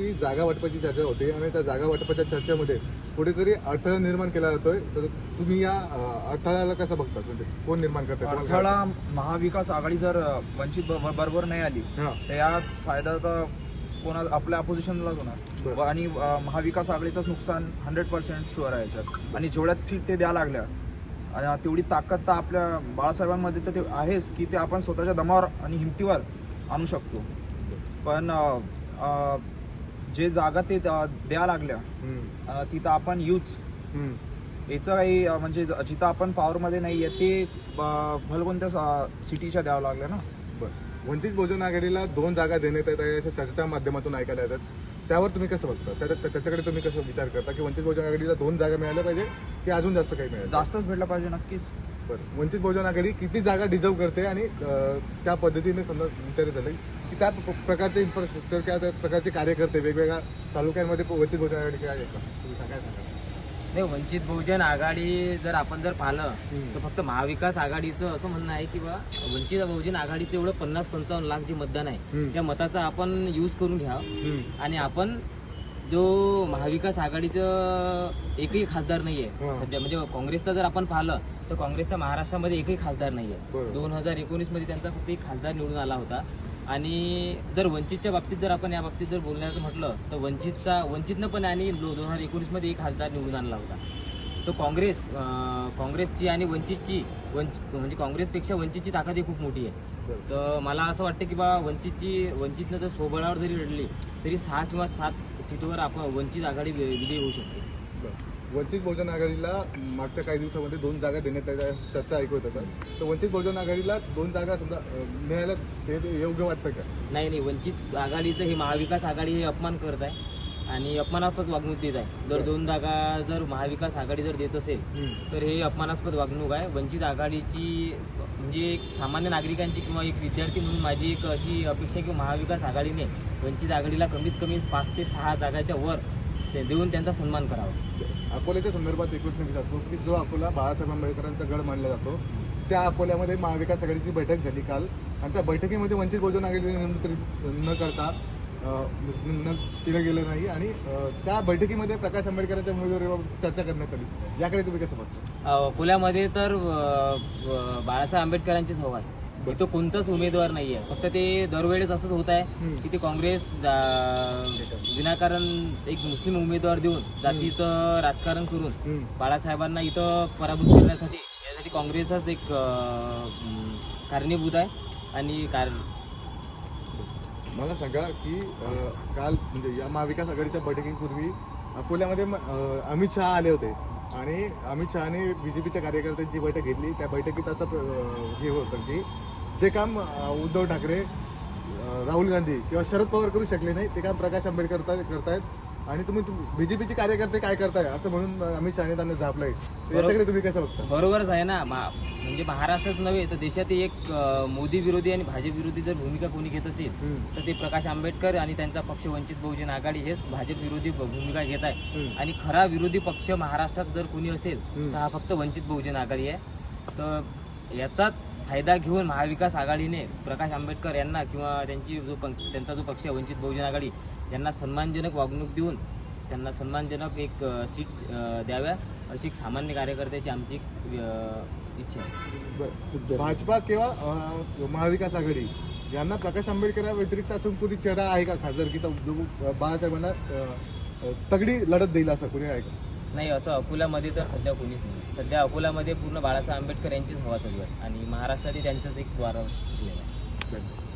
जी जागा वाटपाची चर्चा होती आणि त्या जागा वाटपाच्या चर्चेमध्ये कुठेतरी अडथळा निर्माण केला जातोय. तर तुम्ही या अडथळ्याला कसं बघता म्हणजे कोण निर्माण करतात अडथळा महाविकास आघाडी जर वंचित बरोबर नाही आली तर यात फायदा तर कोणा आपल्या अपोजिशनलाच होणार. आणि महाविकास आघाडीचंच नुकसान हंड्रेड पर्सेंट शुअर आहे याच्यात. आणि जेवढ्यात सीट ते द्या लागल्या तेवढी ताकद तर आपल्या बाळासाहेबांमध्ये तर ते आहेच की ते आपण स्वतःच्या दमावर आणि हिमतीवर आणू शकतो. पण जे जागा ते द्या लागल्या. अं, तिथं आपण यूज हम्म. याचं काही अं, म्हणजे जिथं आपण पॉवरमध्ये नाही आहे ते ब- भलकोणत्या सिटीच्या द्यावं लागल्या ना बरं वंचित बहुजन आघाडीला दोन जागा देण्यात येत आहे अशा चर्चेच्या माध्यमातून ऐकायला येतात त्यावर तुम्ही कसं बघता? त्या- त्या- त्याच्याकडे तुम्ही कसं विचार करता? की वंचित बहुजन आघाडीला दोन जागा मिळाल्या पाहिजे की अजून जास्त काही मिळालं जास्तच भेटलं पाहिजे नक्कीच. बरं. वंचित बहुजन आघाडी किती जागा डिझर्व करते आणि अं, त्या पद्धतीने समजा विचारित झालं की त्या प- प्रकारचे इन्फ्रास्ट्रक्चर किंवा त्या प्रकारचे कार्यकर्ते वेगवेगळ्या तालुक्यांमध्ये वंचित बहुजन आघाडी काय आहे का तुम्ही सांगा सांगा. नाही वंचित बहुजन आघाडी जर आपण जर पाहिलं. तर फक्त महाविकास आघाडीचं असं म्हणणं आहे की बा वंचित बहुजन आघाडीचं एवढं पन्नास पंचावन्न लाख जे मतदान आहे. त्या मताचा आपण यूज करून हम्म. आणि आपण जो महाविकास आघाडीचं एकही खासदार नाहीये. सध्या म्हणजे काँग्रेसचं जर आपण पाहिलं तर काँग्रेसचा महाराष्ट्रामध्ये एकही खासदार नाहीये. दोन हजार एकोणीसमध्ये त्यांचा फक्त एक खासदार निवडून आला होता आणि जर वंचितच्या बाबतीत जर आपण या बाबतीत जर बोलण्याचं म्हटलं तर वंचितचा वंचितनं पण आणि दोन हजार एकोणीसमध्ये एक खासदार निवडून आणला होता. तर काँग्रेस काँग्रेसची आणि वंचितची वंच म्हणजे काँग्रेसपेक्षा वंचितची ताकद ही खूप मोठी आहे. तर मला असं वाटतं की बा वंचितची वंचितनं जर सोबळावर जरी लढली तरी सहा किंवा सात सीटवर आपण वंचित आघाडी विजयी होऊ शकते. वंचित बहुजन आघाडीला मागच्या काही दिवसामध्ये दोन जागा देण्यात येत्या चर्चा ऐकू येत होत्या तर वंचित बहुजन आघाडीला दोन जागा समजा मिळायला ते योग्य वाटतं का? नाही नाही वंचित आघाडीचं हे महाविकास आघाडी हे अपमान करत आहे आणि अपमानास्पद वागणूक देत आहे. जर दोन जागा जर महाविकास आघाडी जर देत असेल तर हे अपमानास्पद वागणूक आहे. वंचित आघाडीची म्हणजे एक सामान्य नागरिकांची किंवा एक विद्यार्थी म्हणून माझी एक अशी अपेक्षा की महाविकास आघाडीने वंचित आघाडीला कमीत कमी पाच ते सहा जागाच्या वर ते देऊन त्यांचा सन्मान करावा. अकोल्याच्या संदर्भात एकूण मी विचारतो की जो अकोला बाळासाहेब आंबेडकरांचा गड मानला जातो त्या अकोल्यामध्ये महाविकास आघाडीची बैठक झाली काल. आणि त्या बैठकीमध्ये वंचित बहुजन आघाडीने निमंत्रित न करता अं, न केलं गेलं नाही. आणि अं, त्या बैठकीमध्ये प्रकाश आंबेडकरांच्या उमेदवारीवर चर्चा करण्यात आली. याकडे तुम्ही कसं बघता? अकोल्यामध्ये तर अ, ब- बाळासाहेब आंबेडकरांचीच हवा आहे. इथं कोणताच उमेदवार नाहीये. फक्त ते दरवेळेस असंच होत आहे. की ते काँग्रेस विनाकारण एक मुस्लिम उमेदवार देऊन जातीचं राजकारण करून. बाळासाहेबांना इथं पराभूत करण्यासाठी यासाठी काँग्रेसच एक कारणीभूत आहे आणि कार मला सांगा की काल म्हणजे या महाविकास आघाडीच्या बैठकीपूर्वी अकोल्यामध्ये अमित शहा आले होते. आणि अमित शहाने बीजेपीच्या कार्यकर्त्यांची बैठक घेतली. त्या बैठकीत असं हे होतं की जे काम उद्धव ठाकरे राहुल गांधी किंवा शरद पवार करू शकले नाही ते काम प्रकाश आंबेडकर करता- करतायत. आणि तुम्ही बीजेपीचे कार्यकर्ते काय करताय असं म्हणून अमित शहाने त्यांना झापलंय. याच्याकडे तुम्ही कसं बघता? बरोबरच आहे ना. मा- म्हणजे महाराष्ट्रात नव्हे तर देशात एक मोदी विरोधी आणि भाजप विरोधी जर भूमिका कोणी घेत असेल. तर ते प्रकाश आंबेडकर आणि त्यांचा पक्ष वंचित बहुजन आघाडी हेच भाजप विरोधी भूमिका घेत आहे. आणि खरा विरोधी पक्ष महाराष्ट्रात जर कोणी असेल. तर हा फक्त वंचित बहुजन आघाडी आहे. तर याचाच फायदा घेऊन महाविकास आघाडीने प्रकाश आंबेडकर यांना किंवा त्यांची जो पंक- त्यांचा जो पक्ष आहे वंचित बहुजन आघाडी यांना सन्मानजनक वागणूक देऊन त्यांना सन्मानजनक एक सीट द्याव्या अशी एक सामान्य कार्यकर्त्याची आमची इच्छा आहे. भाजपा किंवा महाविकास आघाडी यांना प्रकाश आंबेडकर व्यतिरिक्त असून कोणी चेहरा आहे का? खासदारकीचा बाळासाहेबांना तगडी लढत देईल असं कोणी आहे का? नाही असं अकोल्यामध्ये तर सध्या कोणीच नाही. सध्या अकोल्यामध्ये पूर्ण बाळासाहेब आंबेडकर यांचीच हवा चालू आहे आणि महाराष्ट्रातही त्यांचंच एक वारा आहे. धन्यवाद.